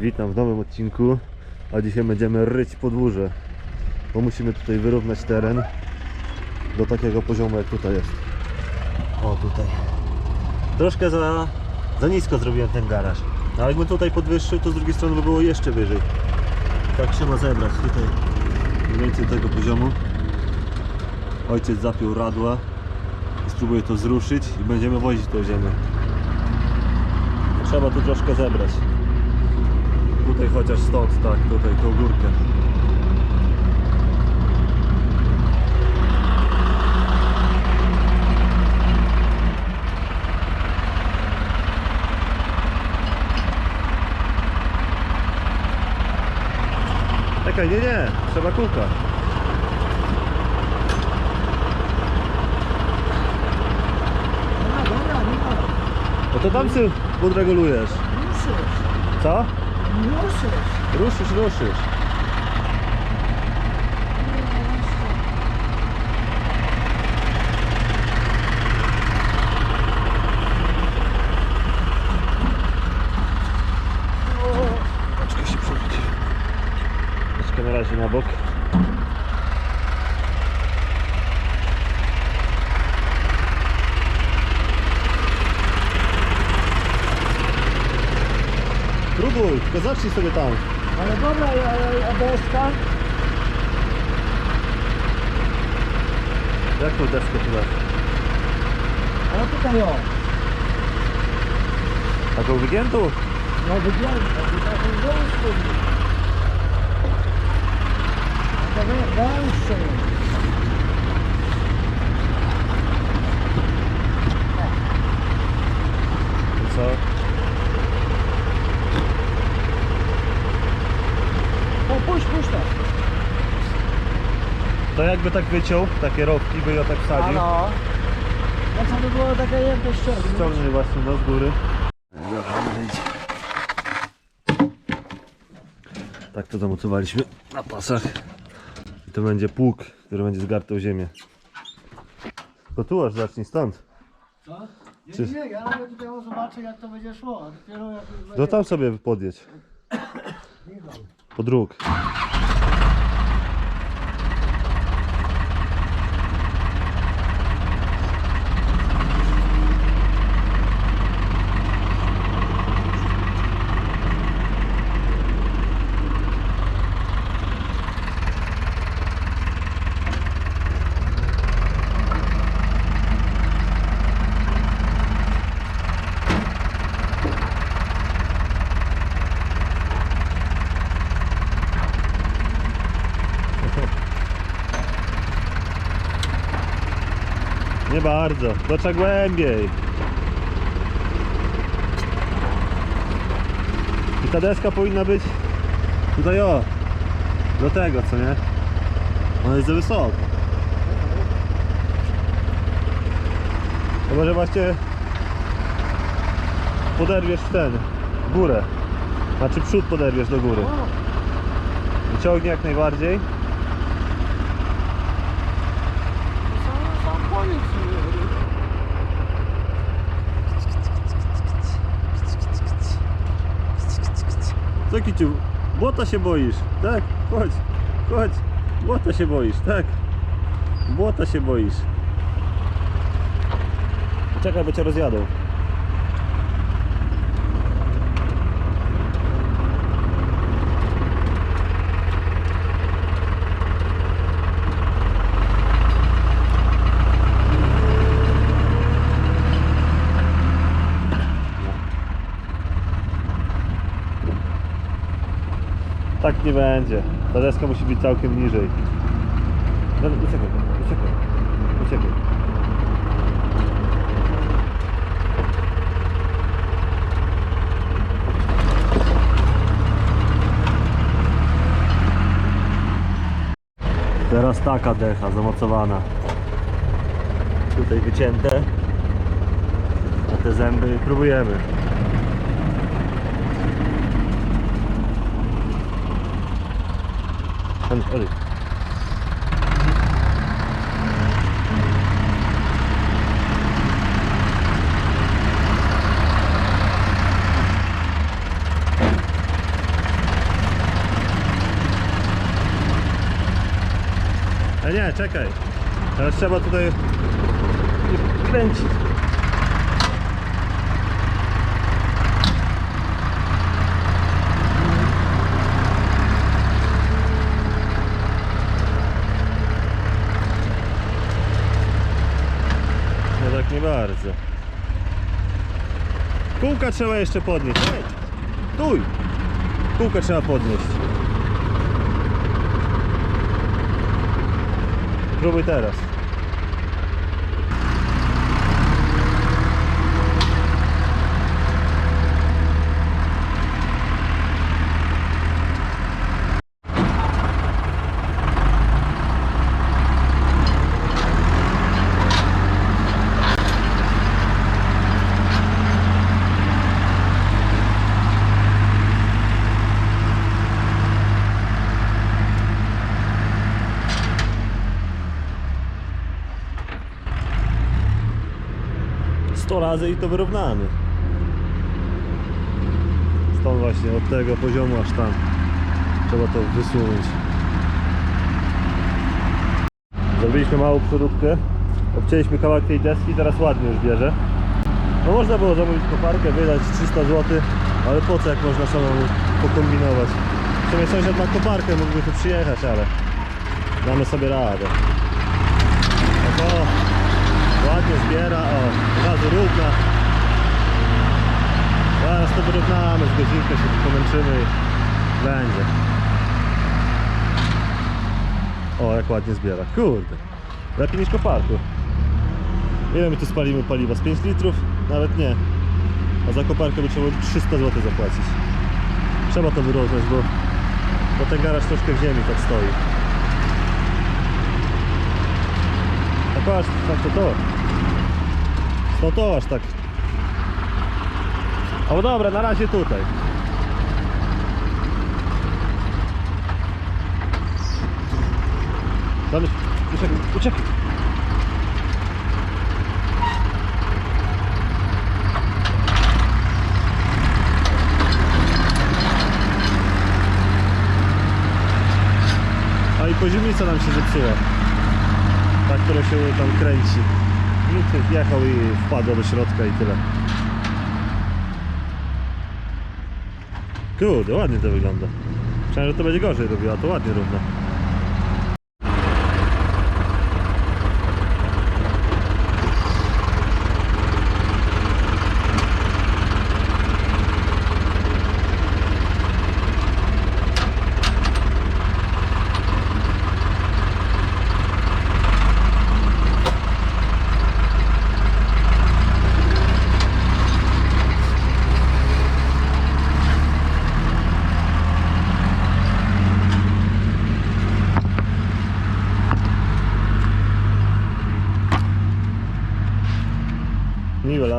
Witam w nowym odcinku, a dzisiaj będziemy ryć podwórze, bo musimy tutaj wyrównać teren do takiego poziomu jak tutaj jest. O tutaj. Troszkę za, za nisko zrobiłem ten garaż. No, a jakbym tutaj podwyższył, to z drugiej strony by było jeszcze wyżej. Tak trzeba zebrać tutaj mniej więcej tego poziomu. Ojciec zapiął radła i spróbuję to zruszyć i będziemy wozić tą ziemię. Trzeba tu troszkę zebrać. Tutaj chociaż stąd, tak, tutaj tą górkę. Czekaj, nie, nie, trzeba kółka. No to tam sobie podregulujesz. Ruszysz, Co? Ruszysz. Ruszysz, ruszysz. Troszkę się przewróci. Troszkę na razie na bok. Próbuj, tylko zacznij sobie tam. Ale dobra, a, deska? Jak tą deskę tu dasz? Ale tutaj o. Taką wygiętą? No wygląda, to taką wąską. A to wę- węższą. I co? O, puść, puść to. To jakby tak wyciął, takie rowki, by ją tak wsadził. no. No co by było taka jętość ściągnie? Ściągnij właśnie no z góry. Dobra, wyjdzie. Tak to zamocowaliśmy na pasach. I to będzie pług, który będzie zgartał ziemię. To tu aż zacznij stąd. Co? Nie, Czy- nie, ja nawet tutaj zobaczę jak to będzie szło, a dopiero jak już No będzie... tam sobie podjedź. Michał. Po dróg. Nie bardzo, to głębiej. I ta deska powinna być tutaj o, do tego co nie? Ona jest za wysoko. Chyba, że właśnie poderwiesz w ten, w górę. Znaczy przód poderwiesz do góry. Wyciągnij jak najbardziej. Co kiciu? Błota się boisz, tak? Chodź, chodź. Błota się boisz, tak? Błota się boisz. Czekaj, bo cię rozjadą. Tak nie będzie. Ta deska musi być całkiem niżej. No, uciekaj, uciekaj, uciekaj. Teraz taka decha zamocowana. Tutaj wycięte. A te zęby próbujemy. Ten olej. A nie, czekaj. Teraz trzeba tutaj kręcić. Bardzo. Kółka trzeba jeszcze podnieść. Ej, Tuj! Kółka trzeba podnieść. Próbuj teraz. Sto razy i to wyrównamy. Stąd właśnie od tego poziomu aż tam trzeba to wysunąć. Zrobiliśmy małą przeróbkę. Obcięliśmy kawałek tej deski, teraz ładnie już bierze. No można było zamówić koparkę, wydać 300 zł, ale po co jak można samemu pokombinować. W sumie sąsiad ma koparkę, mógłby tu przyjechać, ale damy sobie radę. No to ładnie zbiera, o, razu równa. Zaraz to wyrównamy, z godzinkę się tu pomęczymy i będzie. O, jak ładnie zbiera. Kurde. Lepiej niż koparku. Ile my tu spalimy paliwa? Z 5 litrów? Nawet nie. A za koparkę by trzeba było 300 zł zapłacić. Trzeba to wyrównać, bo, bo ten garaż troszkę w ziemi tak stoi. A patrz, tak to to. No to aż tak. O dobra, na razie tutaj. Dalej, uciekaj, uciekaj. A i poziomica nam się zepsuła. Ta, która się tam kręci. Nikt wjechał i wpadła do środka i tyle. Kurde, ładnie to wygląda. Myślałem, że to będzie gorzej robiła, to ładnie równo.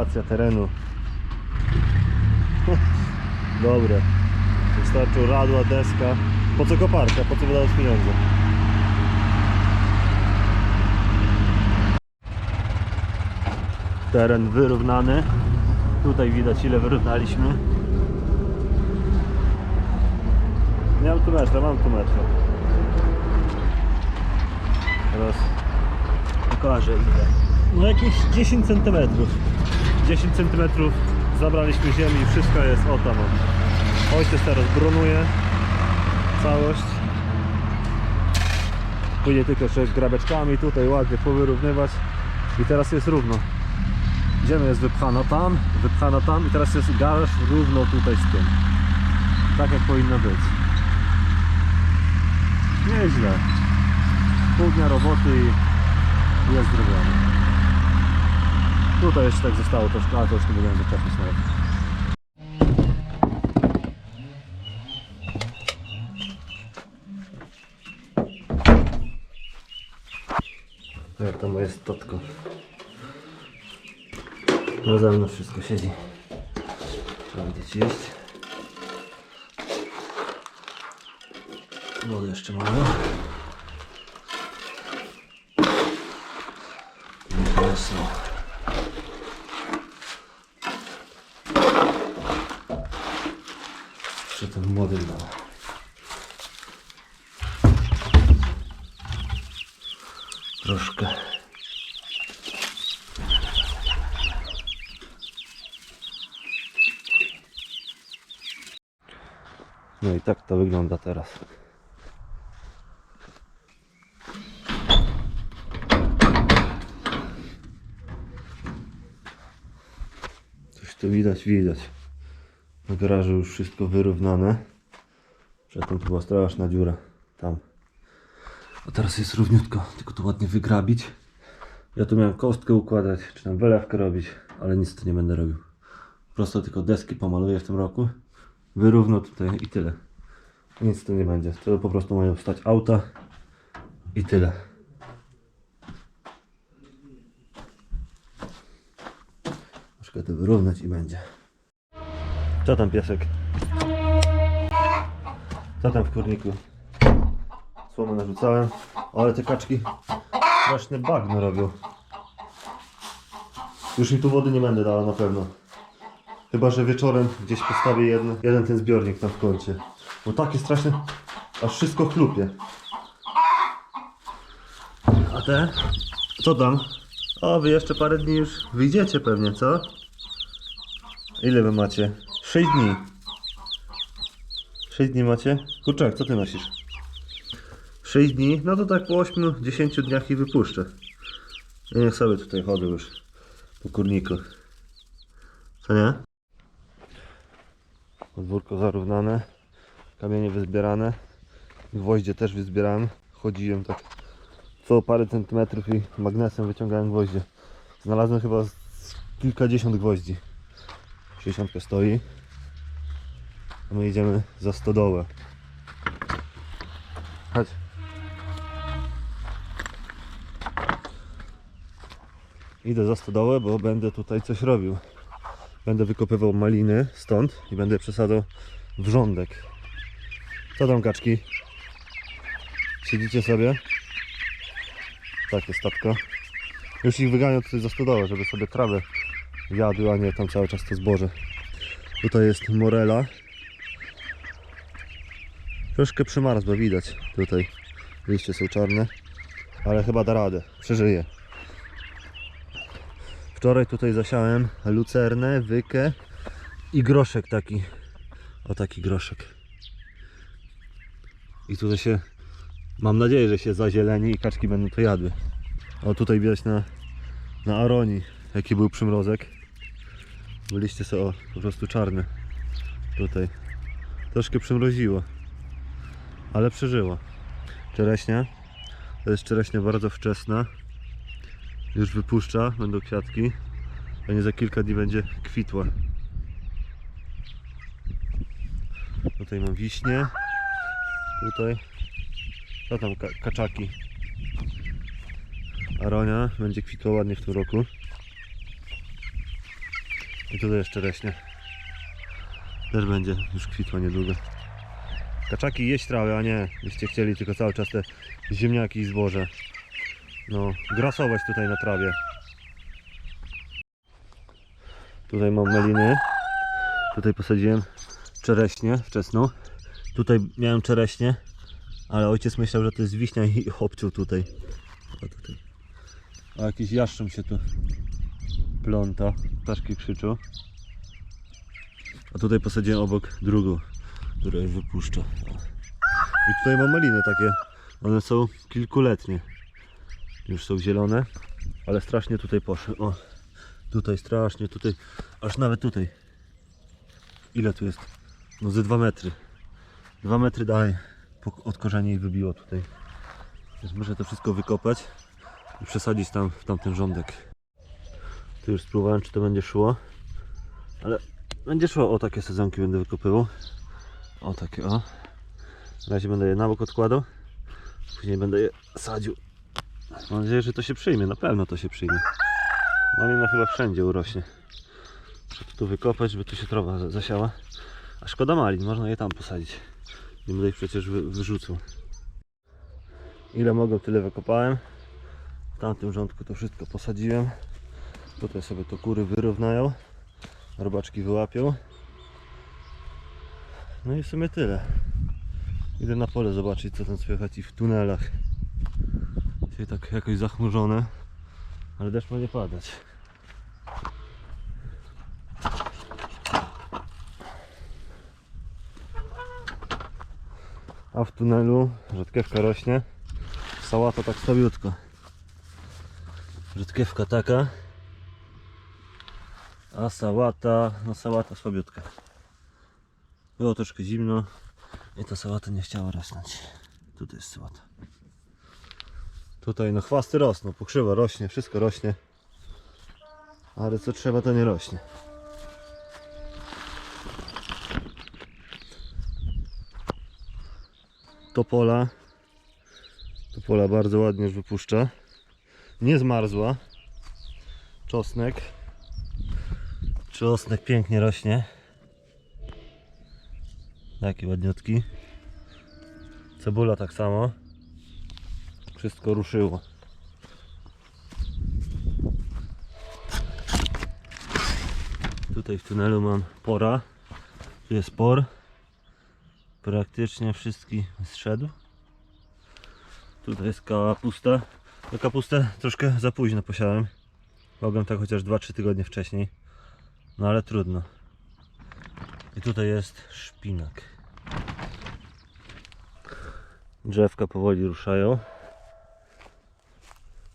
Niwelacja terenu. Dobre. Wystarczył radła, deska. Po co koparka? Po co wydawać pieniądze? Teren wyrównany. Tutaj widać ile wyrównaliśmy. Nie mam tu metra, mam tu metra. Teraz pokażę ile. No jakieś 10 cm. 10 cm zabraliśmy ziemi, wszystko jest o tam. o. Ojciec teraz bronuje całość. Później tylko jeszcze grabeczkami tutaj ładnie powyrównywać i teraz jest równo. Ziemia jest wypchana tam, wypchana tam i teraz jest garaż równo tutaj z tym. Tak jak powinno być. Nieźle. Pół dnia roboty i jest zrobione. Tutaj jeszcze tak zostało troszkę, a to już nie będę zaczepić nawet. Jak to moje stotko. Na zewnątrz wszystko siedzi. Trzeba będzie jeść. Wody jeszcze mało. Interesno. Jeszcze ten młody dał. troszkę. No i tak to wygląda teraz. Coś tu widać, widać. Na garażu już wszystko wyrównane. Przedtem to była straszna dziura. Tam. A teraz jest równiutko, tylko to ładnie wygrabić. Ja tu miałem kostkę układać, czy tam wylewkę robić, ale nic tu nie będę robił. Prosto tylko deski pomaluję w tym roku. Wyrówno tutaj i tyle. Nic tu nie będzie. To po prostu mają stać auta i tyle. Troszkę to wyrównać i będzie. Co tam piesek? Co tam w kurniku? Słomę narzucałem, ale te kaczki straszny bagno robią. Już im tu wody nie będę dała na pewno. Chyba, że wieczorem gdzieś postawię jeden, jeden ten zbiornik tam w kącie. Bo takie straszne, aż wszystko chlupie. A te? Co tam? O, wy jeszcze parę dni już wyjdziecie pewnie, co? Ile wy macie? 6 dni. 6 dni macie? Kurczak, co ty nosisz? 6 dni? No to tak po 8-10 dniach i wypuszczę. I niech sobie tutaj chodzę już po kurniku. Co nie? Podwórko zarównane, kamienie wyzbierane, gwoździe też wyzbierałem. Chodziłem tak co parę centymetrów i magnesem wyciągałem gwoździe. Znalazłem chyba kilkadziesiąt gwoździ. 60 stoi. A my idziemy za stodołę. Chodź. Idę za stodołę, bo będę tutaj coś robił. Będę wykopywał maliny stąd i będę przesadzał wrządek. Co tam kaczki? Siedzicie sobie? Takie statko. Już ich wyganiam tutaj za stodołę, żeby sobie trawę jadły, a nie tam cały czas to zboże. Tutaj jest morela. Troszkę przymarzła, widać tutaj. Liście są czarne, ale chyba da radę, przeżyje. Wczoraj tutaj zasiałem lucernę, wykę i groszek taki. O taki groszek. I tutaj się, mam nadzieję, że się zazieleni i kaczki będą to jadły. O tutaj widać na, na Aroni, jaki był przymrozek. Byliście sobie o, po prostu czarne. Tutaj. Troszkę przymroziło. Ale przeżyła. Czereśnia. To jest czereśnia bardzo wczesna. Już wypuszcza, będą kwiatki. A nie za kilka dni będzie kwitła. Tutaj mam wiśnie. Tutaj. Co tam ka kaczaki? Aronia będzie kwitła ładnie w tym roku. I tutaj jeszcze reśnie. Też będzie już kwitła niedługo. Kaczaki jeść trawę, a nie byście chcieli tylko cały czas te ziemniaki i zboże. No, grasować tutaj na trawie. Tutaj mam meliny. Tutaj posadziłem czereśnię wczesną. Tutaj miałem czereśnię, ale ojciec myślał, że to jest wiśnia i obciął tutaj. O, tutaj. A jakiś jaszczur się tu pląta. Ptaszki krzyczą. A tutaj posadziłem obok drugą, która już wypuszcza. I tutaj mam maliny takie. One są kilkuletnie. Już są zielone, ale strasznie tutaj poszły. O, tutaj strasznie, tutaj, aż nawet tutaj. Ile tu jest? No ze 2 metry. 2 metry dalej od korzeni wybiło tutaj. Więc muszę to wszystko wykopać i przesadzić tam w tamten rządek. Tu już spróbowałem, czy to będzie szło, ale będzie szło. O, takie sezonki będę wykopywał. O, takie o. Na razie będę je na bok odkładał, później będę je sadził. Mam nadzieję, że to się przyjmie, na pewno to się przyjmie. Malina chyba wszędzie urośnie. Muszę tu wykopać, żeby tu się trawa za- zasiała. A szkoda malin, można je tam posadzić. Nie będę ich przecież wy, wyrzucał. Ile mogę, tyle wykopałem. W tamtym rządku to wszystko posadziłem. Tutaj sobie to kury wyrównają. Robaczki wyłapią. No i w sumie tyle. Idę na pole zobaczyć co tam słychać i w tunelach Dzisiaj tak jakoś zachmurzone, ale deszcz ma nie padać. A w tunelu rzodkiewka rośnie, sałata tak stawiutko. Rzodkiewka taka, a sałata, no sałata słabiutka. Było troszkę zimno i ta sałata nie chciała rosnąć. Tutaj jest sałata. Tutaj no chwasty rosną, pokrzywa rośnie, wszystko rośnie. Ale co trzeba to nie rośnie. Topola. Topola bardzo ładnie już wypuszcza. Nie zmarzła. Czosnek. Czosnek pięknie rośnie. Taki ładniutki. Cebula tak samo. Wszystko ruszyło. Tutaj w tunelu mam pora. Tu jest por. Praktycznie wszystki zszedł. Tutaj jest kapusta. No kapustę troszkę za późno posiałem. Mogłem tak chociaż 2-3 tygodnie wcześniej. No ale trudno. I tutaj jest szpinak. Drzewka powoli ruszają.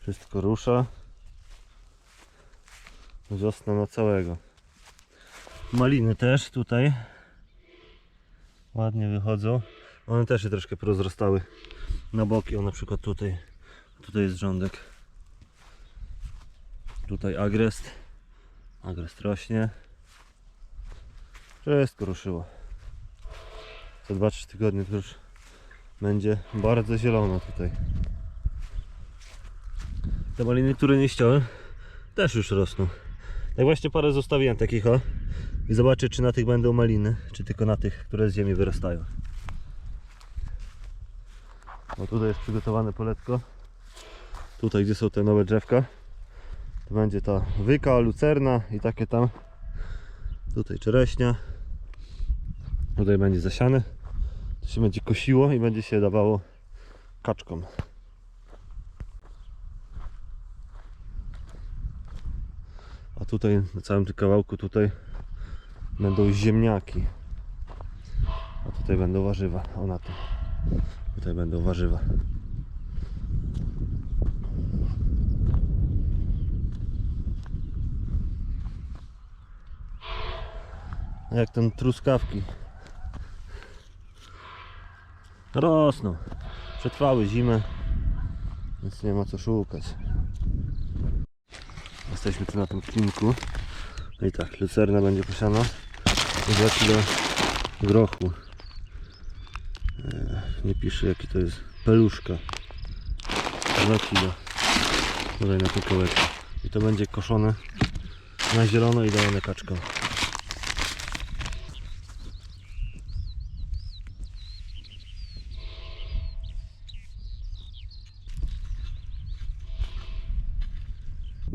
Wszystko rusza. Wiosna na całego. Maliny też tutaj ładnie wychodzą. One też się troszkę porozrastały na boki. O na przykład tutaj. Tutaj jest rządek. Tutaj agrest. Agrest rośnie. Wszystko ruszyło. Co 2-3 tygodnie to już będzie bardzo zielono tutaj. Te maliny, które nie ściąłem, też już rosną. Tak właśnie parę zostawiłem takich o. I zobaczę czy na tych będą maliny, czy tylko na tych, które z ziemi wyrastają. Bo tutaj jest przygotowane poletko. Tutaj gdzie są te nowe drzewka. To będzie ta wyka, lucerna i takie tam. Tutaj czereśnia. Tutaj będzie zasiane. To się będzie kosiło i będzie się dawało kaczkom. A tutaj na całym tym kawałku tutaj będą ziemniaki. A tutaj będą warzywa. O na tym. Tutaj będą warzywa. Jak ten truskawki. Rosną. Przetrwały zimę. Więc nie ma co szukać. Jesteśmy tu na tym klinku. No i tak, lucerna będzie posiana. 2 kilo grochu. E, Nie pisze jaki to jest. Peluszka. 2 kilo. Tutaj na tą kołeczkę. I to będzie koszone na zielono i dane kaczkom.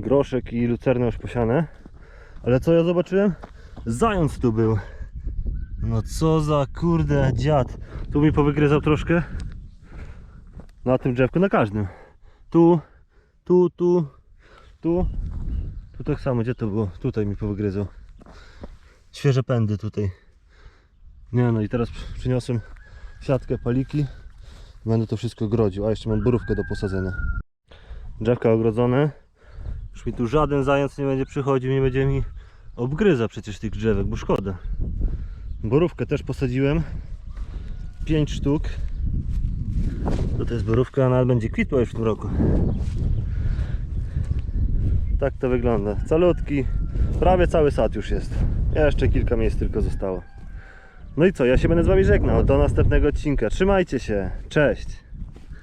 groszek i lucerne już posiane. Ale co ja zobaczyłem? Zając tu był. No co za kurde dziad. Tu mi powygryzał troszkę. Na tym drzewku, na każdym. Tu, tu, tu, tu. Tu tak samo, gdzie to było? Tutaj mi powygryzał. Świeże pędy tutaj. Nie no i teraz przyniosłem siatkę paliki. Będę to wszystko grodził. A jeszcze mam borówkę do posadzenia. Drzewka ogrodzone. Już mi tu żaden zając nie będzie przychodził, nie będzie mi obgryza przecież tych drzewek, bo szkoda. Borówkę też posadziłem. 5 sztuk. To, to jest borówka, ona będzie kwitła już w tym roku. Tak to wygląda. Calutki. Prawie cały sad już jest. Jeszcze kilka miejsc tylko zostało. No i co, ja się będę z Wami żegnał. Do następnego odcinka. Trzymajcie się. Cześć.